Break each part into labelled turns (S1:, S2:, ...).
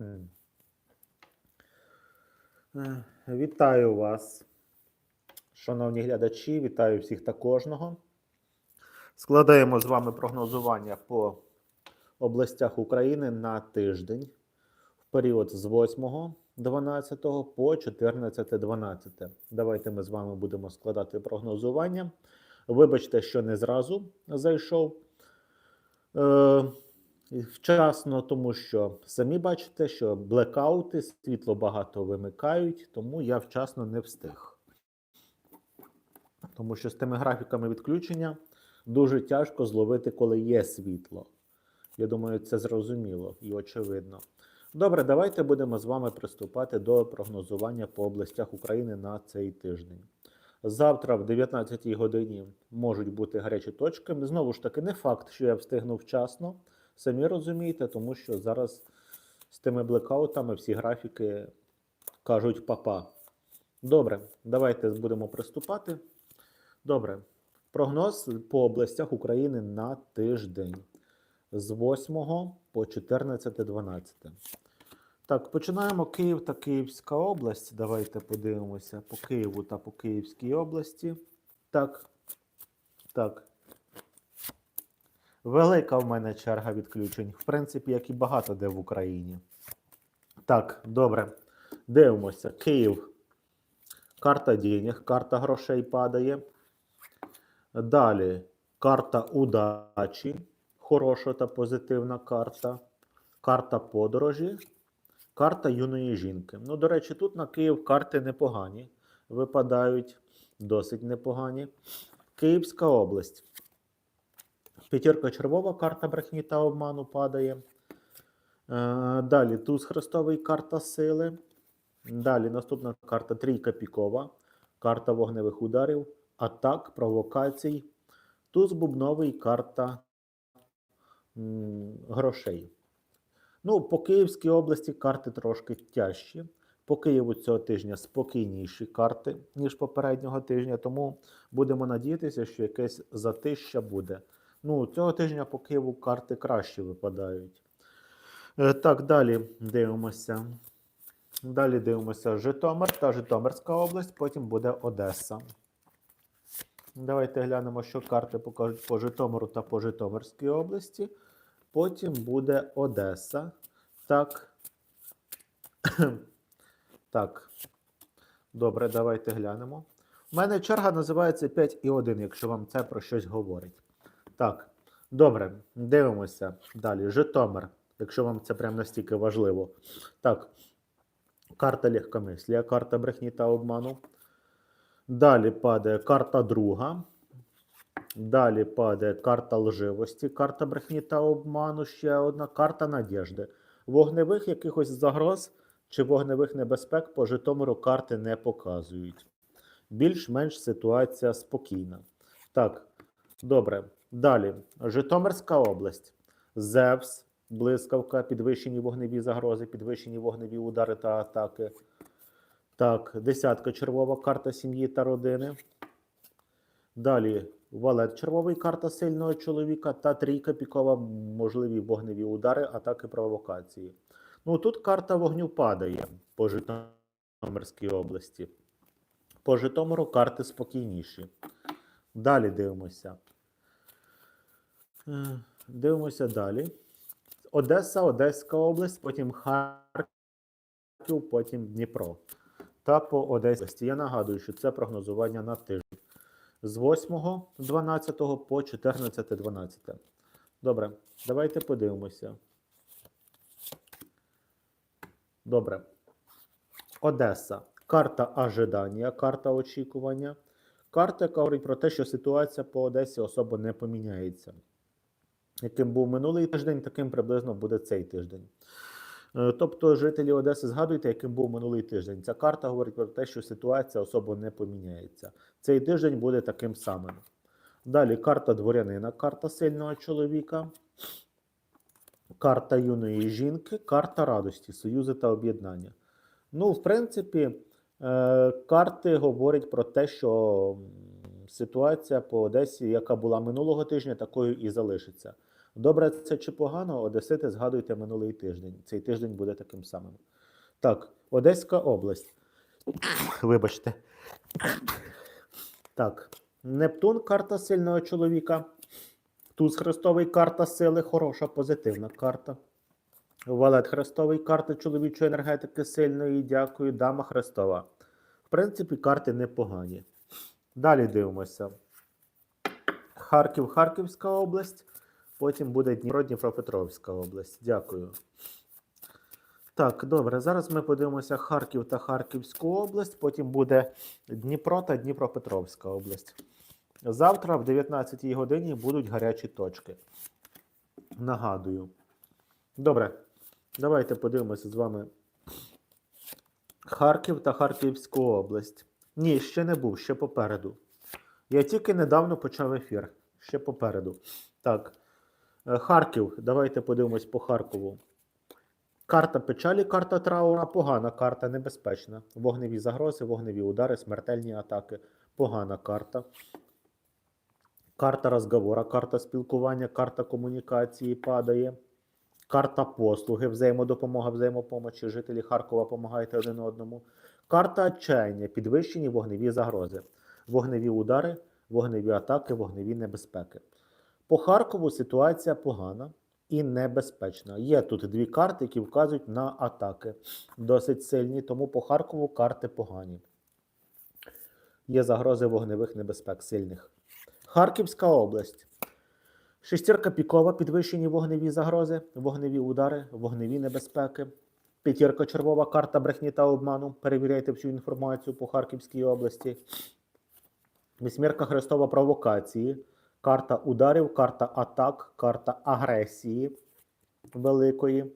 S1: Е, Вітаю вас, шановні глядачі, вітаю всіх та кожного. Складаємо з вами прогнозування по областях України на тиждень в період з 8 12 по 14 12. Давайте ми з вами будемо складати прогнозування. Вибачте, що не зразу зайшов. Вчасно, тому що самі бачите, що блекаути, світло багато вимикають, тому я вчасно не встиг. Тому що з тими графіками відключення дуже тяжко зловити, коли є світло. Я думаю, це зрозуміло і очевидно. Добре, давайте будемо з вами приступати до прогнозування по областях України на цей тиждень. Завтра в 19 годині можуть бути гарячі точки. Знову ж таки, не факт, що я встигну вчасно. Самі розумієте, тому що зараз з тими блекаутами всі графіки кажуть папа. Добре, давайте будемо приступати. Добре. Прогноз по областях України на тиждень з 8 по 14-12. Так, починаємо Київ та Київська область. Давайте подивимося по Києву та по Київській області. Так. Так. Велика в мене черга відключень. В принципі, як і багато де в Україні. Так, добре. Дивимося. Київ. Карта денег, карта грошей падає. Далі карта удачі. Хороша та позитивна карта. Карта подорожі. Карта юної жінки. Ну, до речі, тут на Київ карти непогані. Випадають досить непогані. Київська область. П'ятірка червова, карта брехні та обману падає. Е, Далі туз хрестовий, карта сили. Далі наступна карта трійка пікова, карта вогневих ударів, атак, провокацій. Туз бубновий, карта грошей. Ну, по Київській області карти трошки тяжчі. По Києву цього тижня спокійніші карти, ніж попереднього тижня, тому будемо надіятися, що якесь затища буде. Ну, цього тижня по Києву карти краще випадають. Е, Так, далі дивимося. Далі дивимося Житомир та Житомирська область, потім буде Одеса. Давайте глянемо, що карти покажуть по Житомиру та по Житомирській області. Потім буде Одеса. Так. так. Добре, давайте глянемо. У мене черга називається 5 і 1, якщо вам це про щось говорить. Так, добре, дивимося далі. Житомир, якщо вам це прям настільки важливо. Так, карта легкомислія, карта брехні та обману. Далі падає карта друга. Далі падає карта лживості, карта брехні та обману. Ще одна карта надіжди. Вогневих якихось загроз чи вогневих небезпек по Житомиру карти не показують. Більш-менш ситуація спокійна. Так, добре. Далі. Житомирська область. Зевс, блискавка, підвищені вогневі загрози, підвищені вогневі удари та атаки. Так, десятка червова карта сім'ї та родини. Далі валет червовий карта сильного чоловіка та трійка пікова можливі вогневі удари, атаки провокації. Ну тут карта вогню падає по Житомирській області. По Житомиру карти спокійніші. Далі дивимося. Е, Дивимося далі. Одеса, Одеська область, потім Харків, потім Дніпро. Та по Одесі. області. Я нагадую, що це прогнозування на тиждень. З 8, 12 по 14, 12. Добре, давайте подивимося. Добре. Одеса. Карта ожидання, карта очікування. Карта, яка говорить про те, що ситуація по Одесі особо не поміняється. Яким був минулий тиждень, таким приблизно буде цей тиждень. Е, Тобто, жителі Одеси, згадуйте, яким був минулий тиждень. Ця карта говорить про те, що ситуація особо не поміняється. Цей тиждень буде таким самим. Далі карта дворянина, карта сильного чоловіка, карта юної жінки, карта радості, союзи та об'єднання. Ну, в принципі, е, карти говорять про те, що ситуація по Одесі, яка була минулого тижня, такою і залишиться. Добре це чи погано, Одесити, згадуйте минулий тиждень. Цей тиждень буде таким самим. Так, Одеська область. Вибачте. Так, Нептун карта сильного чоловіка. Туз Христовий карта сили, хороша, позитивна карта. Валет Христовий карта чоловічої енергетики сильної. Дякую. Дама Христова. В принципі, карти непогані. Далі дивимося. Харків, Харківська область. Потім буде Дніпро, Дніпропетровська область. Дякую. Так, добре. Зараз ми подивимося Харків та Харківську область. Потім буде Дніпро та Дніпропетровська область. Завтра в 19 годині будуть гарячі точки. Нагадую. Добре. Давайте подивимося з вами Харків та Харківську область. Ні, ще не був, ще попереду. Я тільки недавно почав ефір. Ще попереду. Так. Е, Харків. Давайте подивимось по Харкову. Карта печалі, карта траура, погана карта, небезпечна. Вогневі загрози, вогневі удари, смертельні атаки. Погана карта. Карта розговора, карта спілкування, карта комунікації падає. Карта послуги, взаємодопомога, взаємопомочі. Жителі Харкова допомагаєте один одному. Карта отчаяння, підвищені вогневі загрози, вогневі удари, вогневі атаки, вогневі небезпеки. По Харкову ситуація погана і небезпечна. Є тут дві карти, які вказують на атаки. Досить сильні, тому по Харкову карти погані. Є загрози вогневих небезпек сильних. Харківська область. Шестірка пікова, підвищені вогневі загрози, вогневі удари, вогневі небезпеки. П'ятірка червова карта брехні та обману. Перевіряйте всю інформацію по Харківській області. Вісьмірка Хрестова провокації. Карта ударів, карта атак, карта агресії великої.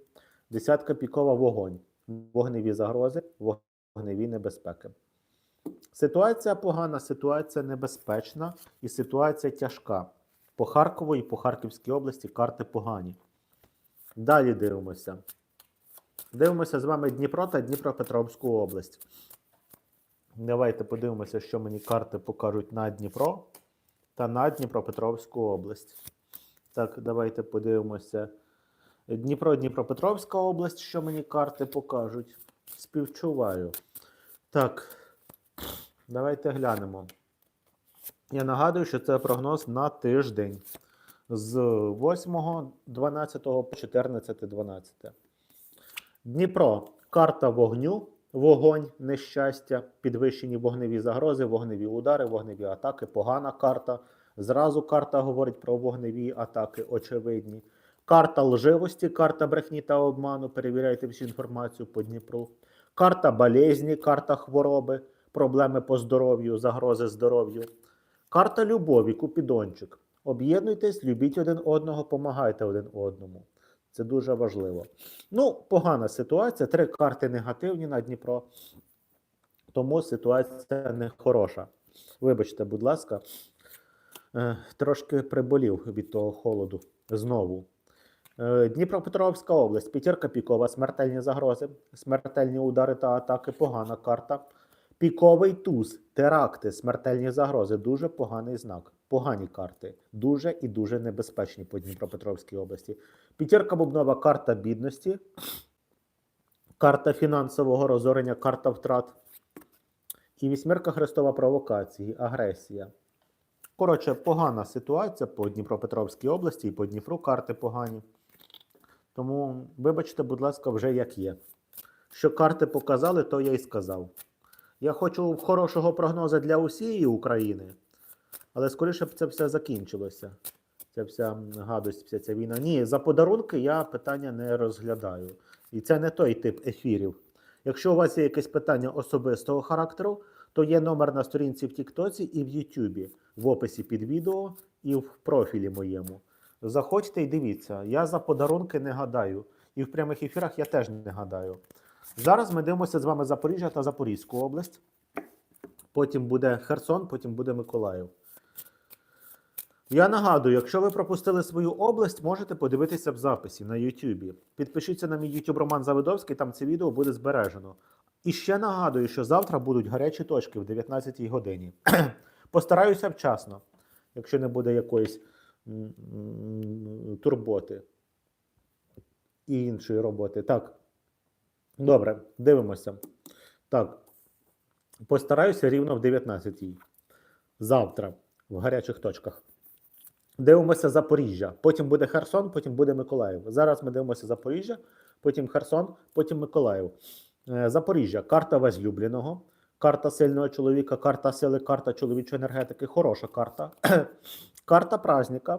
S1: Десятка пікова вогонь. Вогневі загрози, вогневі небезпеки. Ситуація погана, ситуація небезпечна і ситуація тяжка. По Харкову і по Харківській області карти погані. Далі дивимося. Дивимося з вами Дніпро та Дніпропетровську область. Давайте подивимося, що мені карти покажуть на Дніпро та на Дніпропетровську область. Так, давайте подивимося. Дніпро, Дніпропетровська область, що мені карти покажуть. Співчуваю. Так, давайте глянемо. Я нагадую, що це прогноз на тиждень з 8.12 по 14.12. Дніпро карта вогню, вогонь, нещастя, підвищені вогневі загрози, вогневі удари, вогневі атаки, погана карта. Зразу карта говорить про вогневі атаки, очевидні. Карта лживості, карта брехні та обману. Перевіряйте всю інформацію по Дніпру. Карта болезні, карта хвороби, проблеми по здоров'ю, загрози здоров'ю. Карта любові, купідончик. Об'єднуйтесь, любіть один одного, помагайте один одному. Це дуже важливо. Ну, погана ситуація. Три карти негативні на Дніпро. Тому ситуація не хороша. Вибачте, будь ласка, Е, трошки приболів від того холоду знову. Е, Дніпропетровська область, п'ятірка пікова, смертельні загрози, смертельні удари та атаки, погана карта. Піковий туз, теракти, смертельні загрози. Дуже поганий знак. Погані карти. Дуже і дуже небезпечні по Дніпропетровській області. П'ятірка бубнова карта бідності, карта фінансового розорення, карта втрат. І вісьмірка хрестова провокації, агресія. Коротше, погана ситуація по Дніпропетровській області і по Дніпру карти погані. Тому, вибачте, будь ласка, вже як є. Що карти показали, то я й сказав. Я хочу хорошого прогнозу для усієї України, але скоріше б це все закінчилося. Ця вся гадость, вся ця війна. Ні, за подарунки я питання не розглядаю. І це не той тип ефірів. Якщо у вас є якесь питання особистого характеру, то є номер на сторінці в Тіктоці і в Ютубі, в описі під відео і в профілі моєму. Заходьте і дивіться. Я за подарунки не гадаю. І в прямих ефірах я теж не гадаю. Зараз ми дивимося з вами Запоріжжя та Запорізьку область. Потім буде Херсон, потім буде Миколаїв. Я нагадую, якщо ви пропустили свою область, можете подивитися в записі на YouTube. Підпишіться на мій YouTube Роман Завидовський, там це відео буде збережено. І ще нагадую, що завтра будуть гарячі точки в 19 годині. Постараюся вчасно, якщо не буде якоїсь турботи і іншої роботи. Так. Добре, дивимося. Так. Постараюся рівно в 19-й. Завтра в гарячих точках. Дивимося Запоріжжя. Потім буде Херсон, потім буде Миколаїв. Зараз ми дивимося Запоріжжя, потім Херсон, потім Миколаїв. Е, Запоріжжя карта возлюбленого, карта сильного чоловіка, карта сили, карта чоловічої енергетики. Хороша карта. карта праздника.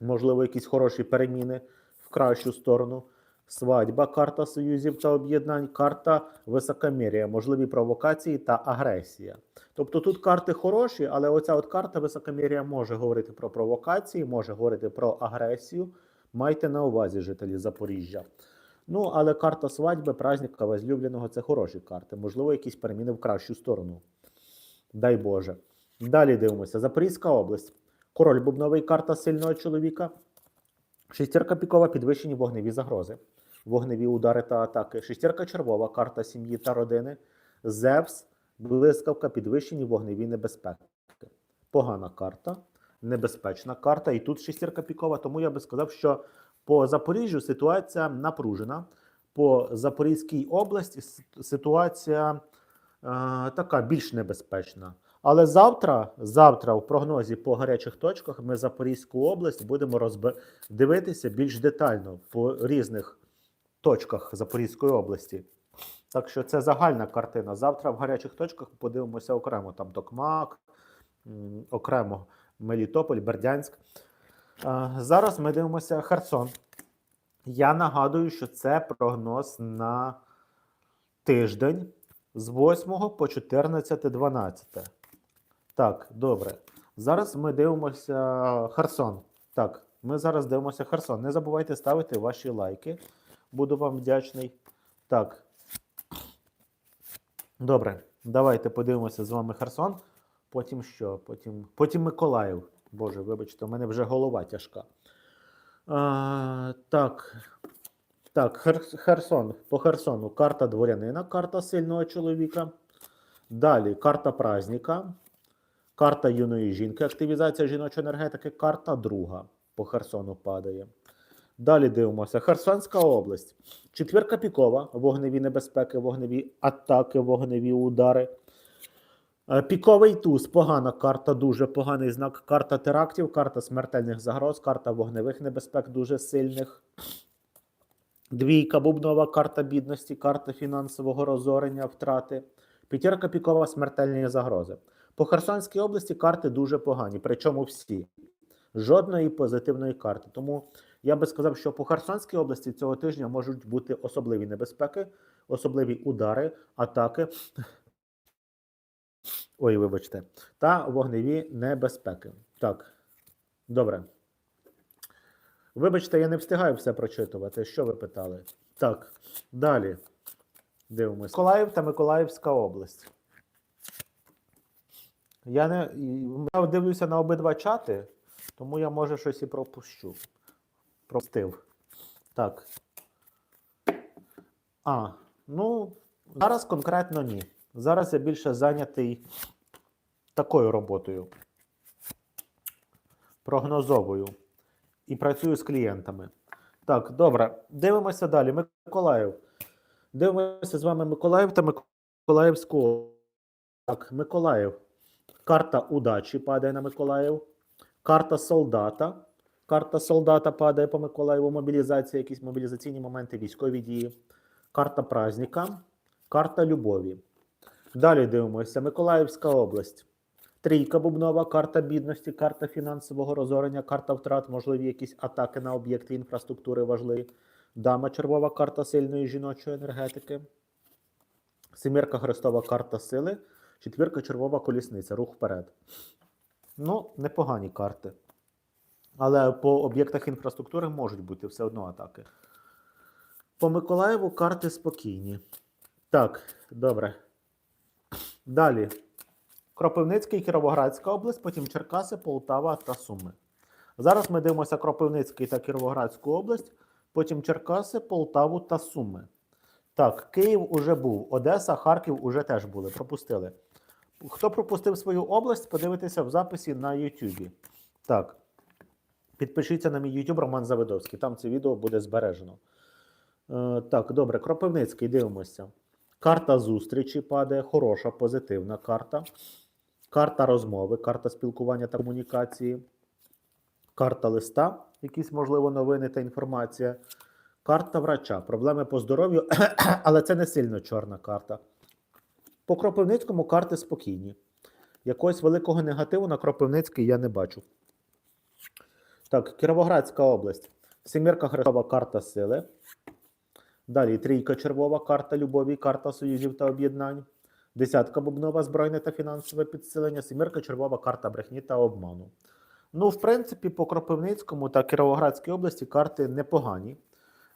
S1: Можливо, якісь хороші переміни в кращу сторону. Свадьба, карта союзів та об'єднань, карта високомір'я, можливі провокації та агресія. Тобто тут карти хороші, але оця от карта високомір'я може говорити про провокації, може говорити про агресію. Майте на увазі жителі Запоріжжя. Ну, але карта свадьби, праздника возлюбленого це хороші карти. Можливо, якісь переміни в кращу сторону. Дай Боже. Далі дивимося. Запорізька область. Король бубновий, карта сильного чоловіка. Шестірка пікова, підвищені вогневі загрози, вогневі удари та атаки. Шестірка червова, карта сім'ї та родини. Зевс, блискавка, підвищені вогневі небезпеки. Погана карта, небезпечна карта. І тут шестірка пікова. Тому я би сказав, що по Запоріжжю ситуація напружена. По Запорізькій області ситуація е, така більш небезпечна. Але завтра, завтра в прогнозі по гарячих точках ми Запорізьку область будемо розб... дивитися більш детально по різних точках Запорізької області. Так що це загальна картина. Завтра в гарячих точках подивимося окремо. Там Токмак, окремо Мелітополь, Бердянськ. Зараз ми дивимося Херсон. Я нагадую, що це прогноз на тиждень з 8 по 14-12. Так, добре. Зараз ми дивимося Херсон. Так, ми зараз дивимося Херсон. Не забувайте ставити ваші лайки. Буду вам вдячний. Так. Добре, давайте подивимося з вами Херсон. Потім що? Потім, потім Миколаїв. Боже, вибачте, у мене вже голова тяжка. А, так. Так, Херсон. По Херсону карта дворянина, карта сильного чоловіка. Далі карта праздника, карта юної жінки, активізація жіночої енергетики, карта друга по Херсону падає. Далі дивимося. Херсонська область. Четвірка пікова, вогневі небезпеки, вогневі атаки, вогневі удари. Е, Піковий туз, погана карта, дуже поганий знак. Карта терактів, карта смертельних загроз, карта вогневих небезпек дуже сильних. Двійка бубнова, карта бідності, карта фінансового розорення, втрати. П'ятірка пікова, смертельні загрози. По Херсонській області карти дуже погані, причому всі. Жодної позитивної карти. Тому я би сказав, що по Херсонській області цього тижня можуть бути особливі небезпеки, особливі удари, атаки. Ой, вибачте, та вогневі небезпеки. Так, добре. Вибачте, я не встигаю все прочитувати. Що ви питали? Так, далі. Дивимось. Миколаїв та Миколаївська область. Я не я дивлюся на обидва чати, тому я може щось і пропущу. Простив. Так. А, ну, зараз конкретно ні. Зараз я більше зайнятий такою роботою. Прогнозовою. І працюю з клієнтами. Так, добре. Дивимося далі. Миколаїв. Дивимося з вами Миколаїв та Миколаївську. Так, Миколаїв. Карта удачі падає на Миколаїв. Карта солдата. Карта солдата падає по Миколаєву. Мобілізація, якісь мобілізаційні моменти, військові дії. Карта праздника. Карта любові. Далі дивимося. Миколаївська область. Трійка бубнова, карта бідності, карта фінансового розорення, карта втрат, можливі якісь атаки на об'єкти інфраструктури важливі. Дама червова, карта сильної жіночої енергетики. Семірка хрестова карта сили. Четвірка червова колісниця, рух вперед. Ну, непогані карти. Але по об'єктах інфраструктури можуть бути все одно атаки. По Миколаєву карти спокійні. Так, добре. Далі. Кропивницький, Кіровоградська область, потім Черкаси, Полтава та Суми. Зараз ми дивимося Кропивницький та Кіровоградську область, потім Черкаси, Полтаву та Суми. Так, Київ уже був, Одеса, Харків уже теж були, пропустили. Хто пропустив свою область, подивитися в записі на Ютубі. Так. Підпишіться на мій YouTube Роман Завидовський, там це відео буде збережено. Е, так, добре, Кропивницький, дивимося. Карта зустрічі падає, хороша, позитивна карта. Карта розмови, карта спілкування та комунікації. Карта листа, якісь, можливо, новини та інформація. Карта врача, проблеми по здоров'ю, але це не сильно чорна карта. По Кропивницькому карти спокійні. Якогось великого негативу на Кропивницький я не бачу. Так, Кіровоградська область. Семірка Хрестова карта сили. Далі трійка червова, карта любові, карта союзів та об'єднань. Десятка бубнова збройне та фінансове підсилення. Семірка червова, карта брехні та обману. Ну, в принципі, по Кропивницькому та Кіровоградській області карти непогані.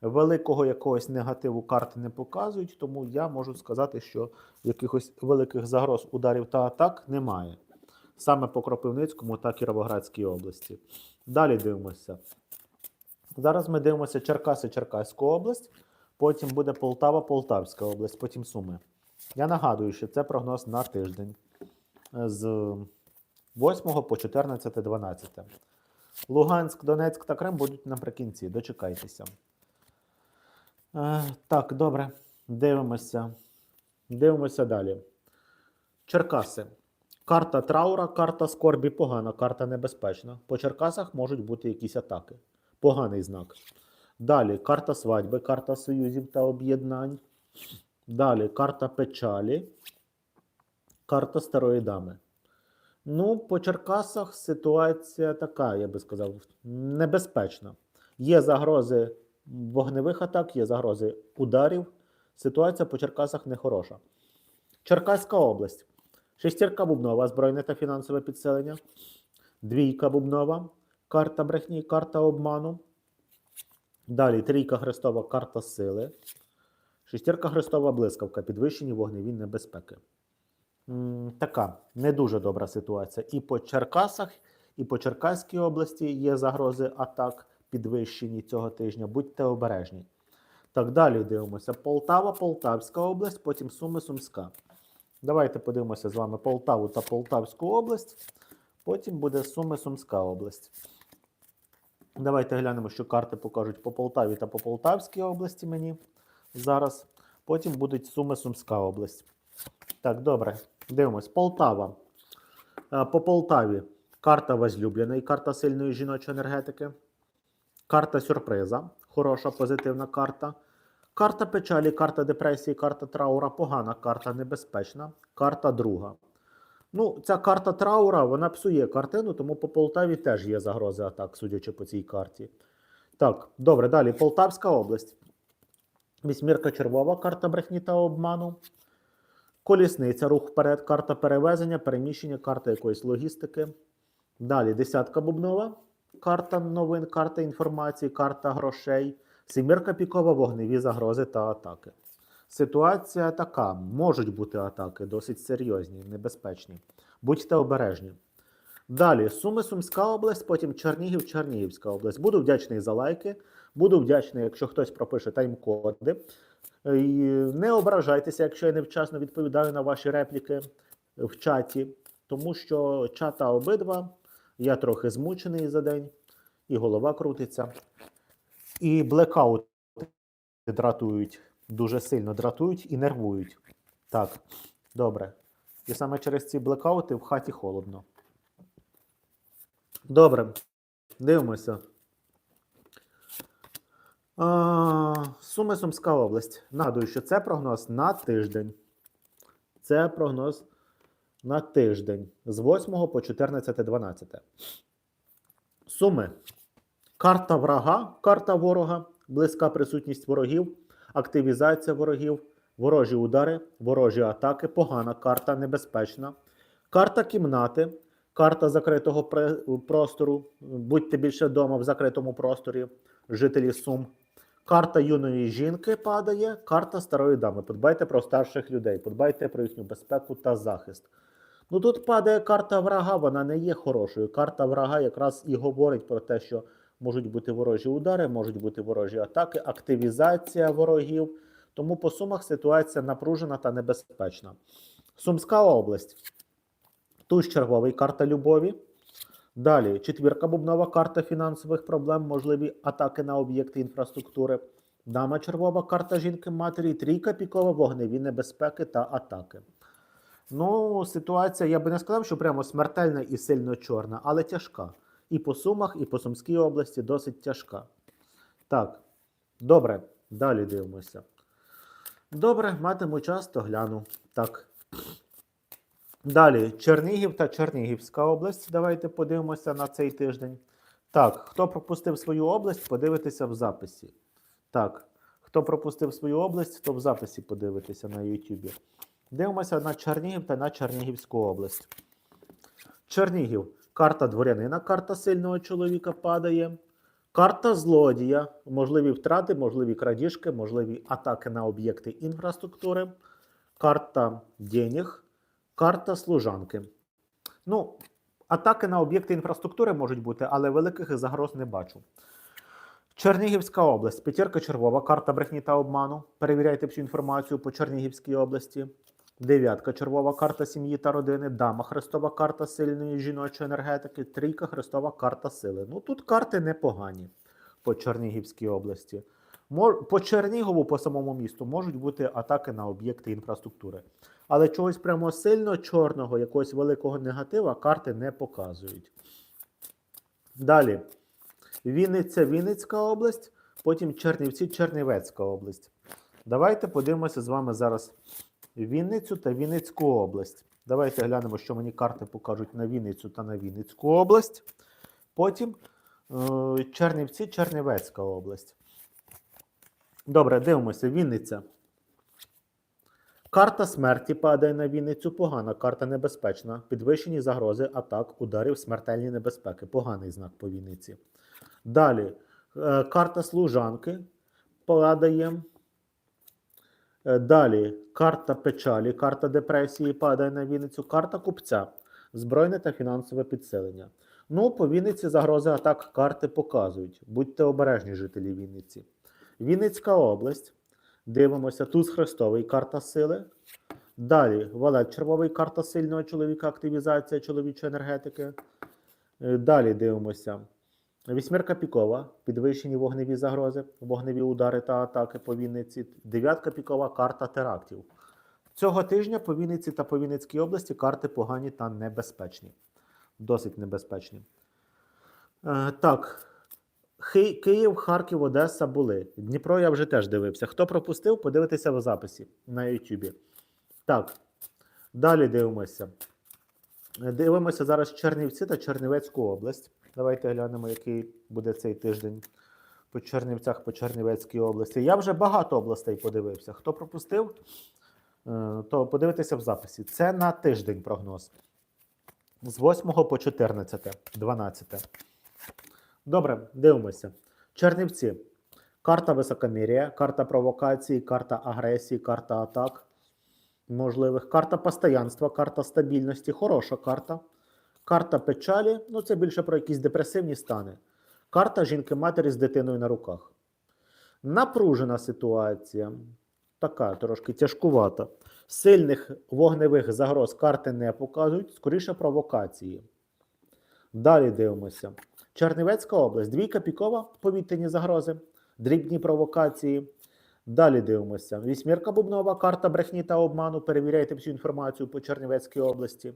S1: Великого якогось негативу карти не показують, тому я можу сказати, що якихось великих загроз ударів та атак немає. Саме по Кропивницькому та Кіровоградській області. Далі дивимося. Зараз ми дивимося Черкаси, Черкаську область, потім буде Полтава, Полтавська область, потім Суми. Я нагадую, що це прогноз на тиждень е, з 8 по 14, 12. Луганськ, Донецьк та Крим будуть наприкінці. Дочекайтеся. Е, так, добре. Дивимося. Дивимося далі. Черкаси. Карта траура, карта скорбі погана, карта небезпечна. По Черкасах можуть бути якісь атаки. Поганий знак. Далі карта свадьби, карта союзів та об'єднань. Далі карта печалі, карта старої дами. Ну, по Черкасах ситуація така, я би сказав, небезпечна. Є загрози вогневих атак, є загрози ударів. Ситуація по Черкасах нехороша. Черкаська область. Шестірка бубнова, збройне та фінансове підсилення. Двійка бубнова, карта брехні, карта обману. Далі трійка хрестова, карта сили. Шестірка хрестова блискавка, підвищені вогневі небезпеки. М, Така не дуже добра ситуація. І по Черкасах, і по Черкаській області є загрози атак підвищені цього тижня. Будьте обережні. Так, далі дивимося. Полтава, Полтавська область, потім Суми, Сумська. Давайте подивимося з вами Полтаву та Полтавську область. Потім буде Суми, Сумська область. Давайте глянемо, що карти покажуть по Полтаві та по Полтавській області мені зараз. Потім будуть Суми, Сумська область. Так, добре. Дивимось. Полтава. Е, По Полтаві карта возлюбленої, карта сильної жіночої енергетики. Карта сюрприза. Хороша, позитивна карта. Карта печалі, карта депресії, карта траура погана, карта небезпечна, карта друга. Ну, ця карта траура, вона псує картину, тому по Полтаві теж є загрози атак, судячи по цій карті. Так, добре, далі. Полтавська область. Вісьмірка червова, карта брехні та обману. Колісниця, рух вперед, карта перевезення, переміщення, карта якоїсь логістики. Далі десятка бубнова, карта новин, карта інформації, карта грошей. Сімірка пікова, вогневі загрози та атаки. Ситуація така: можуть бути атаки, досить серйозні, небезпечні. Будьте обережні. Далі Суми, Сумська область, потім Чернігів, Чернігівська область. Буду вдячний за лайки. Буду вдячний, якщо хтось пропише тайм-коди. Не ображайтеся, якщо я невчасно відповідаю на ваші репліки в чаті, тому що чата обидва. Я трохи змучений за день, і голова крутиться. І блекаути дратують, дуже сильно дратують і нервують. Так, добре. І саме через ці блекаути в хаті холодно. Добре. Дивимося. А, Суми Сумська область. Нагадую, що це прогноз на тиждень. Це прогноз на тиждень з 8 по 14.12. Суми. Карта врага, карта ворога, близька присутність ворогів, активізація ворогів, ворожі удари, ворожі атаки, погана карта, небезпечна. Карта кімнати, карта закритого простору. Будьте більше вдома в закритому просторі, жителі Сум. Карта юної жінки падає, карта старої дами. Подбайте про старших людей, подбайте про їхню безпеку та захист. Ну тут падає карта врага, вона не є хорошою. Карта врага якраз і говорить про те, що можуть бути ворожі удари, можуть бути ворожі атаки, активізація ворогів. Тому по сумах ситуація напружена та небезпечна. Сумська область. Туз черговий карта любові. Далі, четвірка бубнова карта фінансових проблем, можливі атаки на об'єкти інфраструктури. Дама червова карта жінки матері, трійка пікова, вогневі небезпеки та атаки. Ну, ситуація, я би не сказав, що прямо смертельна і сильно чорна, але тяжка. І по Сумах, і по Сумській області досить тяжка. Так, добре, далі дивимося. Добре, матиму час, то гляну. Так. Далі, Чернігів та Чернігівська область. Давайте подивимося на цей тиждень. Так, хто пропустив свою область, подивитися в записі. Так, хто пропустив свою область, то в записі подивитися на Ютубі. Дивимося на Чернігів та на Чернігівську область. Чернігів. Карта дворянина, карта сильного чоловіка падає. Карта злодія, можливі втрати, можливі крадіжки, можливі атаки на об'єкти інфраструктури. Карта денег, карта служанки. Ну, атаки на об'єкти інфраструктури можуть бути, але великих загроз не бачу. Чернігівська область, п'ятірка червова, карта брехні та обману. Перевіряйте всю інформацію по Чернігівській області. Дев'ятка червова карта сім'ї та родини, дама хрестова карта сильної жіночої енергетики, трійка хрестова карта сили. Ну тут карти непогані по Чернігівській області. По Чернігову, по самому місту, можуть бути атаки на об'єкти інфраструктури. Але чогось прямо сильно чорного, якогось великого негатива карти не показують. Далі. Вінниця, Вінницька область, потім Чернівці, Чернівецька область. Давайте подивимося з вами зараз Вінницю та Вінницьку область. Давайте глянемо, що мені карти покажуть на Вінницю та на Вінницьку область. Потім е, Чернівці, Чернівецька область. Добре, дивимося. Вінниця. Карта смерті падає на Вінницю. Погана, карта небезпечна. Підвищені загрози, атак, ударів, смертельні небезпеки. Поганий знак по Вінниці. Далі. е, Карта служанки падає. Е, Далі карта печалі, карта депресії падає на Вінницю, карта купця, збройне та фінансове підсилення. Ну, по Вінниці загрози атак карти показують. Будьте обережні, жителі Вінниці. Вінницька область. Дивимося, туз Христовий, карта сили. Далі Валет Червовий, карта сильного чоловіка, активізація чоловічої енергетики. Е, Далі дивимося. Вісьмірка пікова, підвищені вогневі загрози, вогневі удари та атаки по Вінниці. Дев'ятка пікова карта терактів. Цього тижня по Вінниці та по Вінницькій області карти погані та небезпечні. Досить небезпечні. Е, так. Хи- Київ, Харків, Одеса були. Дніпро я вже теж дивився. Хто пропустив, подивитися в записі на Ютубі. Так. Далі дивимося. Дивимося зараз Чернівці та Чернівецьку область. Давайте глянемо, який буде цей тиждень по Чернівцях, по Чернівецькій області. Я вже багато областей подивився. Хто пропустив, е, то подивитися в записі. Це на тиждень прогноз. З 8 по 14, 12. Добре, дивимося. Чернівці. Карта високомір'я, карта провокації, карта агресії, карта атак можливих, карта постоянства, карта стабільності, хороша карта. Карта печалі, ну це більше про якісь депресивні стани. Карта жінки-матері з дитиною на руках. Напружена ситуація. Така трошки тяжкувата. Сильних вогневих загроз карти не показують, скоріше провокації. Далі дивимося. Чернівецька область. Двійка пікова, повітряні загрози, дрібні провокації. Далі дивимося. Вісьмірка бубнова, карта брехні та обману. Перевіряйте всю інформацію по Чернівецькій області.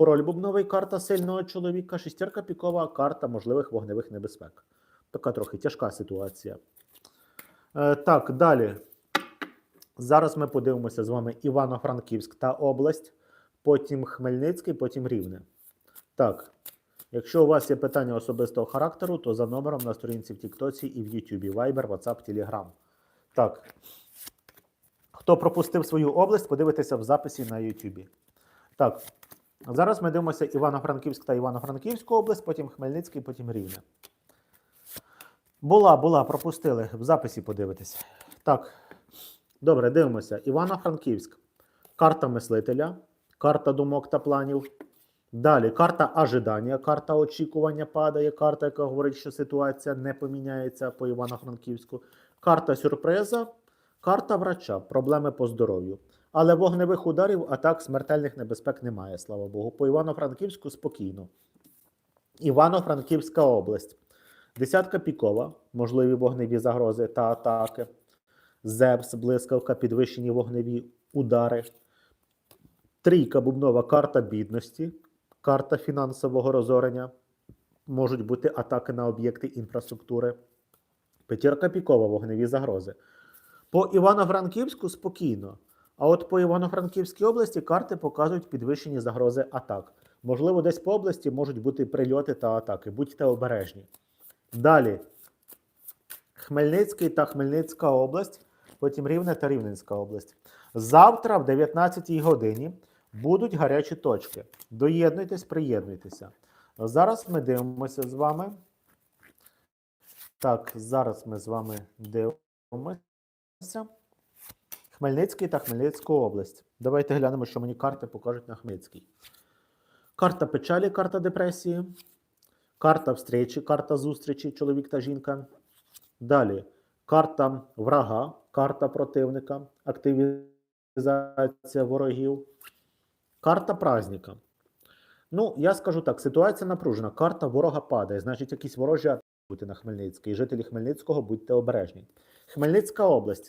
S1: Король бубновий карта сильного чоловіка, шістірка пікова, карта можливих вогневих небезпек. Така трохи тяжка ситуація. Е, так, далі. Зараз ми подивимося з вами Івано-Франківськ та область, потім Хмельницький, потім Рівне. Так, якщо у вас є питання особистого характеру, то за номером на сторінці в Тіктоці і в Ютубі, Viber, WhatsApp, Telegram. Так. Хто пропустив свою область, подивитися в записі на Ютубі. Так, зараз ми дивимося Івано-Франківськ та Івано-Франківську область, потім Хмельницький, потім Рівне. Була, була, пропустили. В записі подивитися. Так. Добре, дивимося. Івано-Франківськ. Карта мислителя, карта думок та планів. Далі карта ожидання, карта очікування падає, карта, яка говорить, що ситуація не поміняється по Івано-Франківську. Карта сюрприза, карта врача, проблеми по здоров'ю. Але вогневих ударів, атак, смертельних небезпек немає, слава Богу. По Івано-Франківську спокійно. Івано-Франківська область. Десятка пікова, можливі вогневі загрози та атаки. ЗЕБС, блискавка, підвищені вогневі удари. Трійка бубнова карта бідності, карта фінансового розорення. Можуть бути атаки на об'єкти інфраструктури. П'ятірка пікова, вогневі загрози. По Івано-Франківську спокійно. А от по Івано-Франківській області карти показують підвищені загрози атак. Можливо, десь по області можуть бути прильоти та атаки. Будьте обережні. Далі. Хмельницький та Хмельницька область, потім Рівне та Рівненська область. Завтра в 19 годині будуть гарячі точки. Доєднуйтесь, приєднуйтеся. Зараз ми дивимося з вами. Так, зараз ми з вами дивимося. Хмельницький та Хмельницьку область. Давайте глянемо, що мені карти покажуть на Хмельницький. Карта печалі, карта депресії, карта встречі, карта зустрічі, чоловік та жінка. Далі карта врага, карта противника, активізація ворогів, карта праздника. Ну, я скажу так: ситуація напружена. Карта ворога падає, значить, якісь ворожі атаки на Хмельницький. Жителі Хмельницького будьте обережні. Хмельницька область.